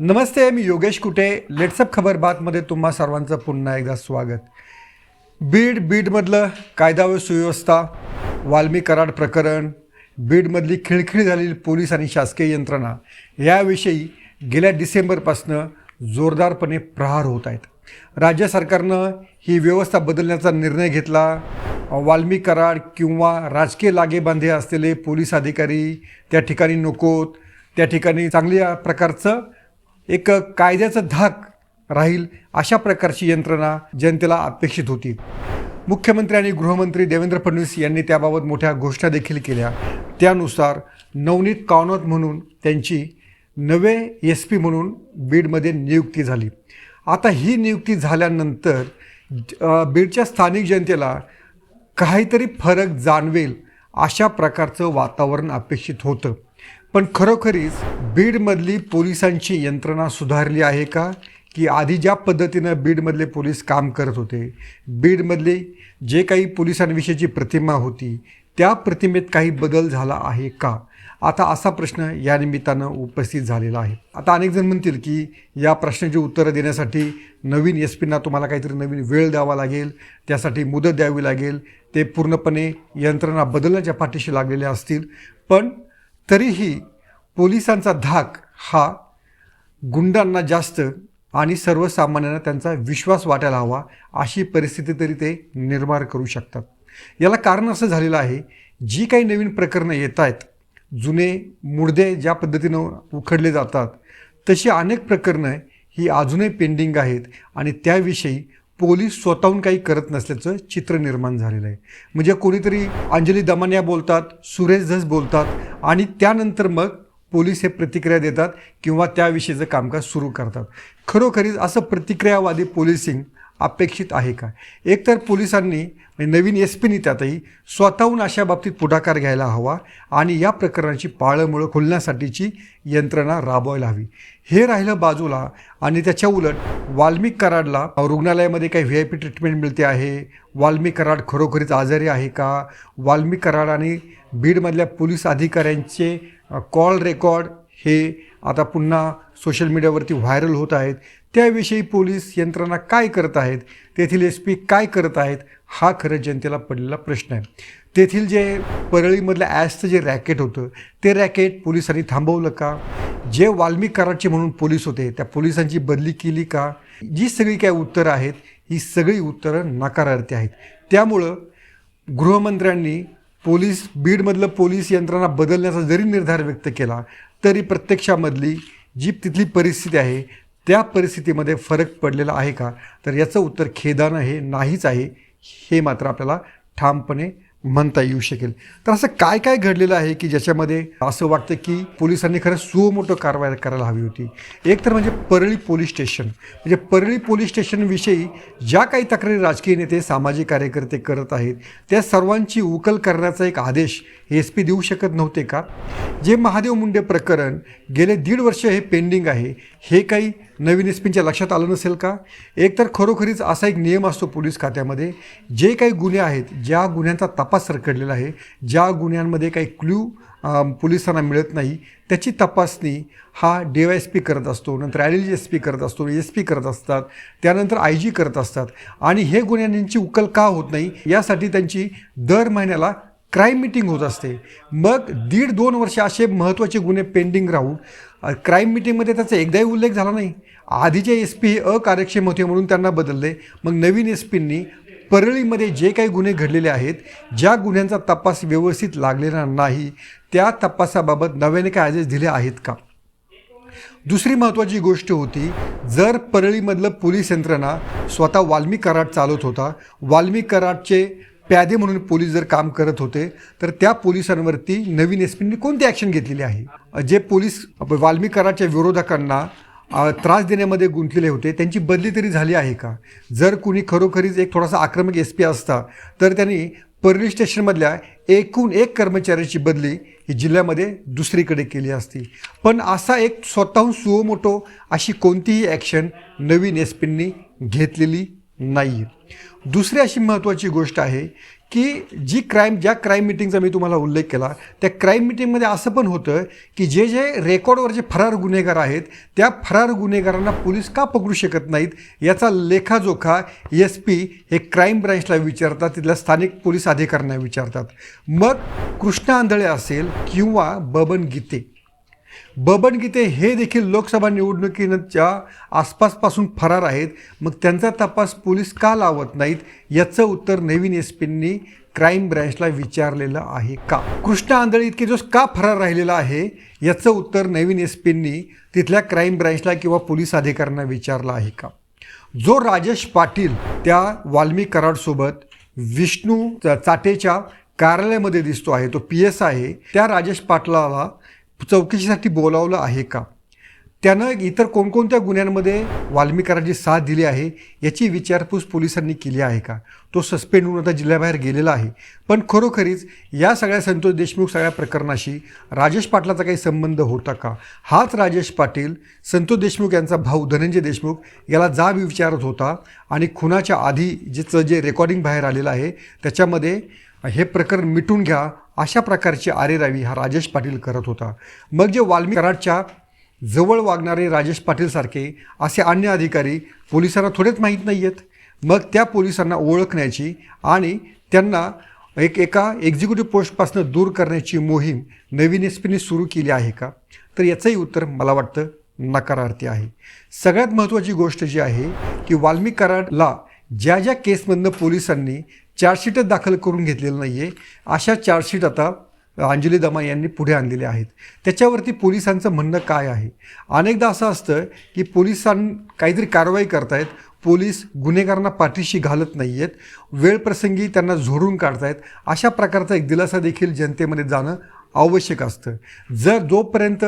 नमस्ते मी योगेश कुटे. लेट्सअप खबर बातमध्ये तुम्हा सर्वांचं पुन्हा एकदा स्वागत. बीड बीडमधलं कायदा व सुव्यवस्था वाल्मी कराड प्रकरण बीडमधली खिळखिळ झालेली पोलीस आणि शासकीय यंत्रणा याविषयी गेल्या डिसेंबरपासनं जोरदारपणे प्रहार होत आहेत. राज्य सरकारनं ही व्यवस्था बदलण्याचा निर्णय घेतला. वाल्मी कराड किंवा राजकीय लागेबांधे असलेले पोलीस अधिकारी त्या ठिकाणी नकोत. त्या ठिकाणी चांगल्या प्रकारचं एक कायद्याचं धाक राहील अशा प्रकारची यंत्रणा जनतेला अपेक्षित होती. मुख्यमंत्री आणि गृहमंत्री देवेंद्र फडणवीस यांनी त्याबाबत मोठ्या घोषणा देखील केल्या. त्यानुसार नवनीत कानोत म्हणून त्यांची नवे एस पी म्हणून बीडमध्ये नियुक्ती झाली. आता ही नियुक्ती झाल्यानंतर बीडच्या स्थानिक जनतेला काहीतरी फरक जाणवेल अशा प्रकारचं वातावरण अपेक्षित होतं. पण खरोखरीच बीडमधली पोलिसांची यंत्रणा सुधारली आहे का? की आधी ज्या पद्धतीनं बीडमधले पोलीस काम करत होते बीडमधले जे काही पोलिसांविषयीची प्रतिमा होती त्या प्रतिमेत काही बदल झाला आहे का? आता असा प्रश्न या निमित्तानं उपस्थित झालेला आहे. आता अनेक जण म्हणतील की या प्रश्नाची उत्तरं देण्यासाठी नवीन एस पींना तुम्हाला काहीतरी नवीन वेळ द्यावा लागेल त्यासाठी मुदत द्यावी लागेल ते पूर्णपणे यंत्रणा बदलण्याच्या पाठीशी लागलेल्या असतील. पण तरीही पोलिसांचा धाक हा गुंडांना जास्त आणि सर्वसामान्यांना त्यांचा विश्वास वाटायला हवा अशी परिस्थिती तरी ते निर्माण करू शकतात. याला कारण असं झालेलं आहे जी काही नवीन प्रकरणं येत आहेत जुने मुडदे ज्या पद्धतीनं उखडले जातात तशी अनेक प्रकरणं ही अजूनही पेंडिंग आहेत आणि त्याविषयी पोलीस स्वतःहून काही करत नसल्याचं चित्र निर्माण झालेलं आहे. म्हणजे कोणीतरी अंजली दमानिया बोलतात सुरेश धस बोलतात आणि त्यानंतर मग पोलीस हे प्रतिक्रिया देतात किंवा त्याविषयीचं कामकाज सुरू करतात. खरोखरीच असं प्रतिक्रियावादी पोलिसिंग अपेक्षित आहे का? एकतर पोलिसांनी म्हणजे नवीन एस पीनी त्यातही स्वतःहून अशा बाबतीत पुढाकार घ्यायला हवा आणि या प्रकरणाची पाळंमुळं खोलण्यासाठीची यंत्रणा राबवायला हवी. हे राहिलं बाजूला आणि त्याच्या उलट वाल्मिक कराडला रुग्णालयामध्ये काही व्ही आय पी ट्रीटमेंट मिळते आहे? वाल्मिक कराड खरोखरीच आजारी आहे का? वाल्मिक कराड आणि बीडमधल्या पोलीस अधिकाऱ्यांचे कॉल रेकॉर्ड हे आता पुन्हा सोशल मीडियावरती व्हायरल होत आहेत. त्याविषयी पोलीस यंत्रणा काय करत आहेत तेथील एस पी काय करत आहेत हा खरं जनतेला पडलेला प्रश्न आहे. तेथील जे परळीमधलं ॲसचं जे रॅकेट होतं ते रॅकेट पोलिसांनी थांबवलं का? जे वाल्मिक कराडचे म्हणून पोलीस होते त्या पोलिसांची बदली केली का? जी सगळी काय उत्तरं आहेत ही सगळी उत्तरं नकारार्थी आहेत. त्यामुळं गृहमंत्र्यांनी पोलीस बीडमधलं पोलीस यंत्रणा बदलण्याचा जरी निर्धार व्यक्त केला तरी प्रत्यक्षामधली जी तिथली परिस्थिती आहे त्या परिस्थितीमध्ये फरक पडलेला आहे का? तर याचं उत्तर खेदानं हे नाहीच आहे हे मात्र आपल्याला ठामपणे म्हणता येऊ शकेल. तर असं काय काय घडलेलं आहे की ज्याच्यामध्ये असं वाटतं की पोलिसांनी खरं सुमोठं कारवाई करायला हवी होती? एक तर म्हणजे परळी पोलीस स्टेशन. म्हणजे परळी पोलीस स्टेशनविषयी ज्या काही तक्रारी राजकीय नेते सामाजिक कार्यकर्ते करत आहेत त्या सर्वांची उकल करण्याचा एक आदेश एस पी देऊ शकत नव्हते का? जे महादेव मुंडे प्रकरण गेले दीड वर्ष हे पेंडिंग आहे हे काही नवीन एस पींच्या लक्षात आलं नसेल का? एकतर खरोखरीच असा एक नियम असतो पोलीस खात्यामध्ये जे काही गुन्हे आहेत ज्या गुन्ह्यांचा तपास सरकडलेला आहे ज्या गुन्ह्यांमध्ये काही क्ल्यू पोलिसांना मिळत नाही त्याची तपासणी हा डी वाय एस पी करत असतो नंतर ॲल एस पी करत असतो एस पी करत असतात त्यानंतर आय जी करत असतात आणि हे गुन्ह्यांची उकल का होत नाही? यासाठी त्यांची दर महिन्याला क्राईम मिटिंग होत असते. मग दीड दोन वर्ष असे महत्त्वाचे गुन्हे पेंडिंग राहून क्राईम मिटिंगमध्ये त्याचा एकदाही उल्लेख झाला नाही. आधीचे एस पी हे अकार्यक्षम होते म्हणून त्यांना बदलले. मग नवीन एस पींनी परळीमध्ये जे काही गुन्हे घडलेले आहेत ज्या गुन्ह्यांचा तपास व्यवस्थित लागलेला नाही त्या तपासाबाबत नव्याने काय आदेश दिले आहेत का? दुसरी महत्त्वाची गोष्ट होती जर परळीमधलं पोलीस यंत्रणा स्वतः वाल्मी कराड चालवत होता वाल्मी कराडचे प्यादे म्हणून पोलीस जर काम करत होते तर त्या पोलिसांवरती नवीन एस पींनी कोणती ॲक्शन घेतलेली आहे? जे पोलीस वाल्मिकराच्या विरोधकांना त्रास देण्यामध्ये गुंतलेले होते त्यांची बदली तरी झाली आहे का? जर कुणी खरोखरीच एक थोडासा आक्रमक एस पी असता तर त्यांनी परळी स्टेशनमधल्या एकूण एक कर्मचाऱ्याची बदली ही जिल्ह्यामध्ये दुसरीकडे केली असती. पण असा एक स्वतःहून सुओमोटो अशी कोणतीही ॲक्शन नवीन एस पींनी घेतलेली नाही आहे दुसरी अशी महत्त्वाची गोष्ट आहे की जी क्राईम ज्या क्राईम मिटिंगचा मी तुम्हाला उल्लेख केला त्या क्राईम मिटिंगमध्ये असं पण होतं की जे जे रेकॉर्डवर जे फरार गुन्हेगार आहेत त्या फरार गुन्हेगारांना पोलीस का पकडू शकत नाहीत याचा लेखाजोखा एस पी हे क्राईम ब्रँचला विचारतात तिथल्या स्थानिक पोलीस अधिकाऱ्यांना विचारतात. मग कृष्णा आंधळे असेल किंवा बबन गीते बबन गीते हे देखील लोकसभा निवडणुकीच्या आसपासपासून फरार आहेत. मग त्यांचा तपास पोलीस का लावत नाहीत याचं उत्तर नवीन एस पींनी क्राईम ब्रँचला विचारलेलं आहे का? कृष्णा आंधळी इतके दिवस का फरार राहिलेला आहे याचं उत्तर नवीन एस पींनी तिथल्या क्राईम ब्रँचला किंवा पोलीस अधिकाऱ्यांना विचारलं आहे का? जो राजेश पाटील त्या वाल्मी कराडसोबत विष्णू चाटेच्या कार्यालयामध्ये दिसतो आहे तो पी एस आहे त्या राजेश पाटलाला चौकशीसाठी बोलावलं आहे का? त्यानं इतर कोणकोणत्या गुन्ह्यांमध्ये वाल्मी साथ दिली आहे याची विचारपूस पोलिसांनी केली आहे का? तो सस्पेंड होऊन आता जिल्ह्याबाहेर गेलेला आहे. पण खरोखरीच या सगळ्या संतोष देशमुख सगळ्या प्रकरणाशी राजेश पाटलाचा काही संबंध होता का? हाच राजेश पाटील संतोष देशमुख यांचा भाऊ धनंजय देशमुख याला जाब विचारत होता आणि खुनाच्या आधी जिचं जे रेकॉर्डिंग बाहेर आलेलं आहे त्याच्यामध्ये हे प्रकरण मिटून घ्या अशा प्रकारची आरेरावी हा राजेश पाटील करत होता. मग जे वाल्मिक कराडच्या जवळ वागणारे राजेश पाटीलसारखे असे अन्य अधिकारी पोलिसांना थोडेच माहीत नाही आहेत मग त्या पोलिसांना ओळखण्याची आणि त्यांना एक एका एक्झिक्युटिव्ह पोस्टपासून दूर करण्याची मोहीम नवीन एस पीने सुरू केली आहे का? तर याचंही उत्तर मला वाटतं नकारार्थी आहे. सगळ्यात महत्त्वाची गोष्ट जी आहे की वाल्मिक कराडला ज्या ज्या केसमधनं पोलिसांनी चार्जशीटच दाखल करून घेतलेलं नाही आहे अशा चार्जशीट आता अंजली दमा यांनी पुढे आणलेले आहेत. त्याच्यावरती पोलिसांचं म्हणणं काय आहे? अनेकदा असं असतं की पोलिसां काहीतरी कारवाई करतायत. पोलीस गुन्हेगारांना पाठीशी घालत नाही आहेत वेळप्रसंगी त्यांना झोडून काढतायत. अशा प्रकारचा एक दिलासा देखील जनतेमध्ये जाणं आवश्यक असतं. जर जोपर्यंत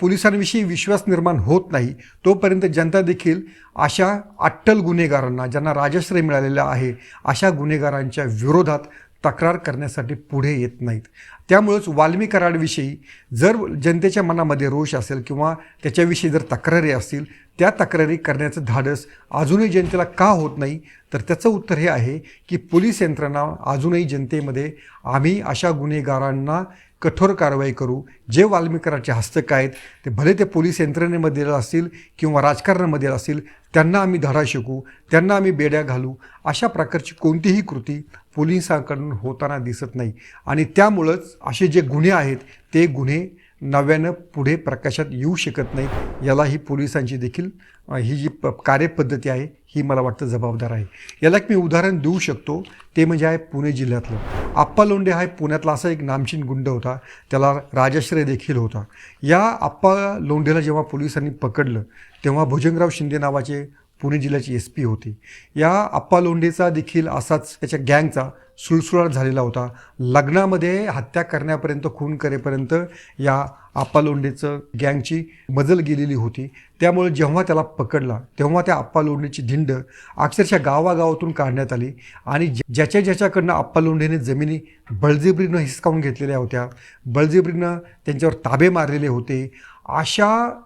पोलिसांविषयी विश्वास निर्माण होत नाही तोपर्यंत जनता देखील अशा अट्टल गुन्हेगारांना ज्यांना राजाश्रय मिळालेला आहे अशा गुन्हेगारांच्या विरोधात तक्रार करण्यासाठी पुढे येत नाहीत. त्यामुळंच वाल्मी कराडविषयी जर जनतेच्या मनामध्ये रोष असेल किंवा त्याच्याविषयी जर तक्रारी असतील त्या तक्रारी करण्याचं धाडस अजूनही जनतेला का होत नाही? तर त्याचं उत्तर हे आहे की पोलीस यंत्रणा अजूनही जनतेमध्ये आम्ही अशा गुन्हेगारांना कठोर कारवाई करू. जे वाल्मिकराचे हस्तक आहेत ते भले ते पोलीस यंत्रणेमध्ये असतील किंवा राजकारणामध्ये असतील त्यांना आम्ही धडा शिकू त्यांना आम्ही बेड्या घालू अशा प्रकारची कोणतीही कृती पोलिसांकडून होताना दिसत नाही. आणि त्यामुळंच असे जे गुन्हे आहेत ते गुन्हे नव्यानं पुढे प्रकाशात येऊ शकत नाहीत. याला ही पोलिसांची देखील ही जी प कार्यपद्धती आहे ही मला वाटतं जबाबदार आहे. याला एक मी उदाहरण देऊ शकतो. ते म्हणजे आहे पुणे जिल्ह्यातलं. आप्पा लोंढे हा पुण्यातला असा एक नामचीन गुंड होता. त्याला राजाश्रय देखील होता. या आप्पा लोंढेला जेव्हा पोलिसांनी पकडलं तेव्हा भुजंगराव शिंदे नावाचे पुणे जिल्ह्याची एस पी होती. या आप्पा लोंढेचा देखील असाच त्याच्या गँगचा सुळसुळाट झालेला होता. लग्नामध्ये हत्या करण्यापर्यंत खून करेपर्यंत या आप्पा लोंढेचं गँगची मजल गेलेली होती. त्यामुळे जेव्हा त्याला पकडला तेव्हा त्या आप्पा लोंढेची धिंड अक्षरशः गावागावातून काढण्यात आली आणि ज्या- ज्याच्या ज्याच्याकडनं आप्पा लोंढेने जमिनी बळजेबरीनं हिसकावून घेतलेल्या होत्या बळजेबरीनं त्यांच्यावर ताबे मारलेले होते अशा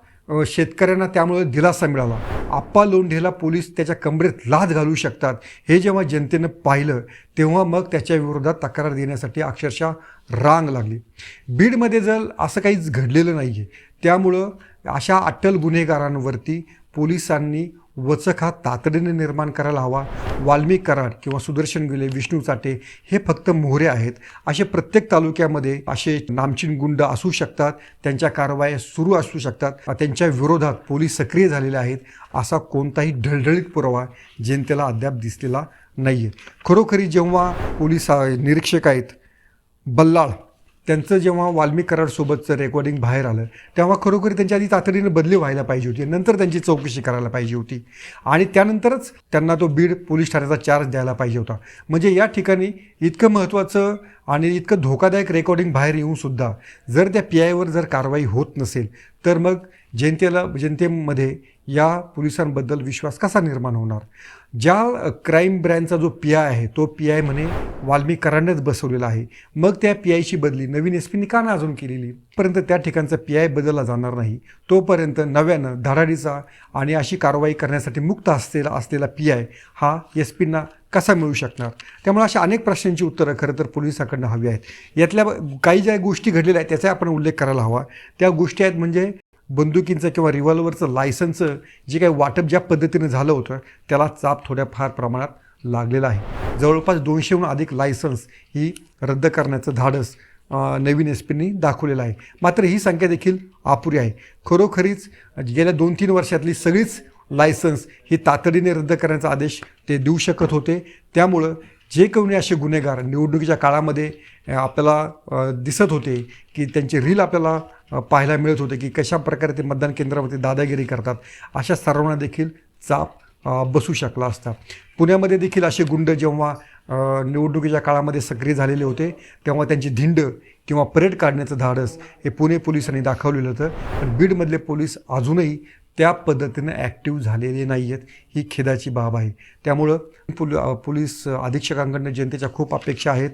शेतकऱ्यांना त्यामुळे दिलासा मिळाला. आप्पा लोंढेला पोलीस त्याच्या कमरेत लाद घालू शकतात हे जेव्हा जनतेनं पाहिलं तेव्हा मग त्याच्या विरोधात तक्रार देण्यासाठी अक्षरशः रांग लागली. बीडमध्ये जर असं काहीच घडलेलं नाही आहे त्यामुळं अशा अट्टल गुन्हेगारांवरती पोलिसांनी वचक हा तातडीने निर्माण करायला हवा. वाल्मिक कराड किंवा सुदर्शन गुले विष्णू चाटे हे फक्त मोहरे आहेत. असे प्रत्येक तालुक्यामध्ये असे नामचीन गुंड असू शकतात. त्यांच्या कारवाया सुरू असू शकतात. त्यांच्या विरोधात पोलीस सक्रिय झालेले आहेत. असा कोणताही ढळढळीत पुरावा जनतेला अद्याप दिसलेला नाही आहे खरोखरी जेव्हा पोलीस निरीक्षक आहेत बल्लाळ त्यांचं जेव्हा वाल्मिक कराडसोबतचं रेकॉर्डिंग बाहेर आलं तेव्हा खरोखर त्यांच्या आधी तातडीनं बदली व्हायला पाहिजे होती. नंतर त्यांची चौकशी करायला पाहिजे होती. आणि त्यानंतरच त्यांना तो बीड पोलीस ठाण्याचा चार्ज द्यायला पाहिजे होता. म्हणजे या ठिकाणी इतकं महत्त्वाचं आणि इतकं धोकादायक रेकॉर्डिंग बाहेर येऊनसुद्धा जर त्या पी आयवर जर कारवाई होत नसेल तर मग जनतेला जनतेमध्ये या पोलिसांबद्दल विश्वास कसा निर्माण होणार? ज्या क्राईम ब्रँडचा जो पी आय आहे तो पी आय म्हणे वाल्मीकरांनीच बसवलेला आहे. मग त्या पी आयची बदली नवीन एस पीने का ना अजून केलेली? पर्यंत त्या ठिकाणचा पी आय बदलला जाणार नाही. तोपर्यंत नव्यानं धडाडीचा आणि अशी कारवाई करण्यासाठी मुक्त असलेला असलेला पी आय हा एस पींना कसा मिळू शकणार? त्यामुळे अशा अनेक प्रश्नांची उत्तरं खरं तर पोलिसांकडनं हवी आहेत. यातल्या काही ज्या गोष्टी घडलेल्या आहेत त्याचा आपण उल्लेख करायला हवा. त्या गोष्टी आहेत म्हणजे बंदुकींचं किंवा रिव्हॉल्वरचं लायसन्सचं जे काही वाटप ज्या पद्धतीनं झालं होतं त्याला चाप थोड्या फार प्रमाणात लागलेला आहे. जवळपास दोनशेहून अधिक लायसन्स ही रद्द करण्याचं धाडस नवीन एस पींनी दाखवलेलं आहे. मात्र ही संख्या देखील अपुरी आहे. खरोखरीच गेल्या दोन तीन वर्षातली सगळीच लायसन्स ही तातडीने रद्द करण्याचा आदेश ते देऊ शकत होते. त्यामुळं जे कोणी असे गुन्हेगार निवडणुकीच्या काळामध्ये आपल्याला दिसत होते की त्यांचे रील आपल्याला पाहायला मिळत होते की कशा प्रकारे ते मतदान केंद्रामध्ये दादागिरी करतात. अशा सर्वांना देखील चाप बसू शकला असता. पुण्यामध्ये देखील असे गुंड जेव्हा निवडणुकीच्या काळामध्ये सक्रिय झालेले होते तेव्हा त्यांची धिंड किंवा परेड काढण्याचं धाडस हे पुणे पोलिसांनी दाखवलेलं होतं. पण बीडमधले पोलीस अजूनही त्या पद्धतीनं ॲक्टिव्ह झालेले नाही आहेत ही खेदाची बाब आहे. त्यामुळं पुल पोलीस अधीक्षकांकडनं जनतेच्या खूप अपेक्षा आहेत.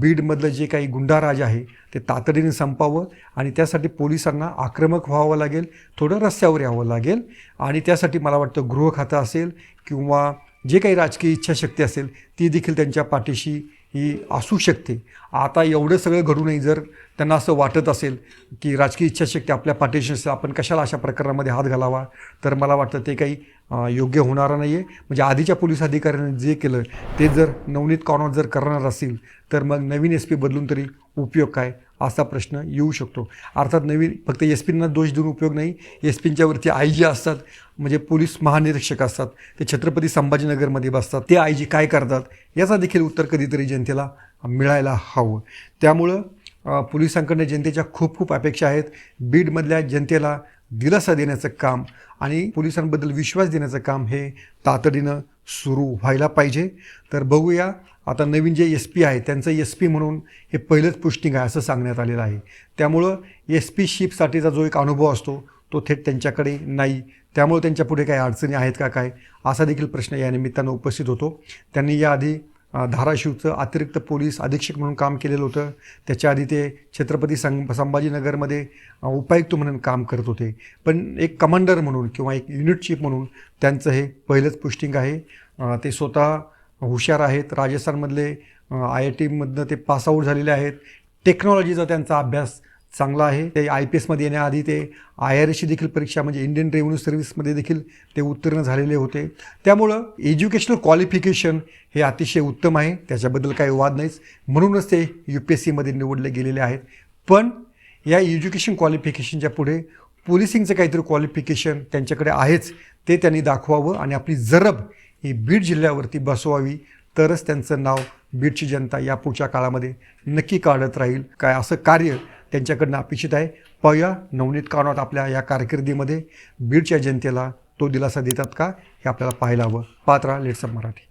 बीडमधलं जे काही गुंडाराज आहे ते तातडीने संपावं आणि त्यासाठी पोलिसांना आक्रमक व्हावं लागेल थोडं रस्त्यावर यावं लागेल आणि त्यासाठी मला वाटतं गृह खातं असेल किंवा जे काही राजकीय इच्छाशक्ती असेल ती देखील त्यांच्या पाठीशी ही असू शकते. आता एवढं सगळं घडूनही जर त्यांना असं वाटत असेल की राजकीय इच्छाशक्ती आपल्या पाठीशी असेल आपण कशाला अशा प्रकरणामध्ये हात घालावा? तर मला वाटतं ते काही योग्य होणारं नाही आहे म्हणजे आधीच्या पोलीस अधिकाऱ्यांनी जे केलं ते जर नवनीत कॉर्नर जर करणार असेल तर मग नवीन एस पी बदलून तरी उपयोग काय? असा प्रश्न येऊ शकतो. अर्थात नवीन फक्त एस पींना दोष देऊन उपयोग नाही. एस पींच्यावरती आय जी असतात म्हणजे पोलीस महानिरीक्षक असतात ते छत्रपती संभाजीनगरमध्ये बसतात ते आय जी काय करतात याचा देखील उत्तर कधीतरी जनतेला मिळायला हवं. त्यामुळं पोलिसांकडनं जनतेच्या खूप खूप अपेक्षा आहेत. बीडमधल्या जनतेला दिलासा देण्याचं काम आणि पोलिसांबद्दल विश्वास देण्याचं काम हे तातडीनं सुरू व्हायला पाहिजे. तर बघूया आता नवीन जे एस पी आहे त्यांचं एस पी म्हणून हे पहिलंच पोस्टिंग आहे असं सांगण्यात आलेलं आहे. त्यामुळं एस पी शिपसाठीचा जो एक अनुभव असतो तो थेट त्यांच्याकडे नाही. त्यामुळे त्यांच्या पुढे काही अडचणी आहेत का काय असा देखील प्रश्न या निमित्तानं उपस्थित होतो. त्यांनी याआधी धाराशिवचं अतिरिक्त पोलीस अधीक्षक म्हणून काम केलेलं होतं. त्याच्या आधी ते छत्रपती सं संभाजीनगरमध्ये उपायुक्त म्हणून काम करत होते. पण एक कमांडर म्हणून किंवा एक युनिट चीफ म्हणून त्यांचं हे पहिलंच पोस्टिंग आहे. ते स्वतः हुशार आहेत. राजस्थानमधले आय आय टीमधनं ते पासआउट झालेले आहेत. टेक्नॉलॉजीचा त्यांचा अभ्यास चांगला आहे. ते आय पी एसमध्ये येण्याआधी ते आय आर एसची देखील परीक्षा म्हणजे इंडियन रेव्हेन्यू सर्व्हिसमध्ये देखील ते उत्तीर्ण झालेले होते. त्यामुळं एज्युकेशनल क्वालिफिकेशन हे अतिशय उत्तम आहे. त्याच्याबद्दल काही वाद नाहीच. म्हणूनच ते यू पी एस सीमध्ये निवडले गेलेले आहेत. पण या एज्युकेशन क्वालिफिकेशनच्या पुढे पोलिसिंगचं काहीतरी क्वालिफिकेशन त्यांच्याकडे आहेच. ते त्यांनी दाखवावं आणि आपली जरब ही बीड जिल्ह्यावरती बसवावी. तरच त्यांचं नाव बीडची जनता या पुढच्या काळामध्ये नक्की काढत राहील. काय असं कार्य त्यांच्याकडनं अपेक्षित आहे. पाहूया नवनीत कानोत आपल्या या कारकिर्दीमध्ये बीडच्या जनतेला तो दिलासा देतात का हे आपल्याला पाहायला हवं. पात्रा लेट्सअप मराठी.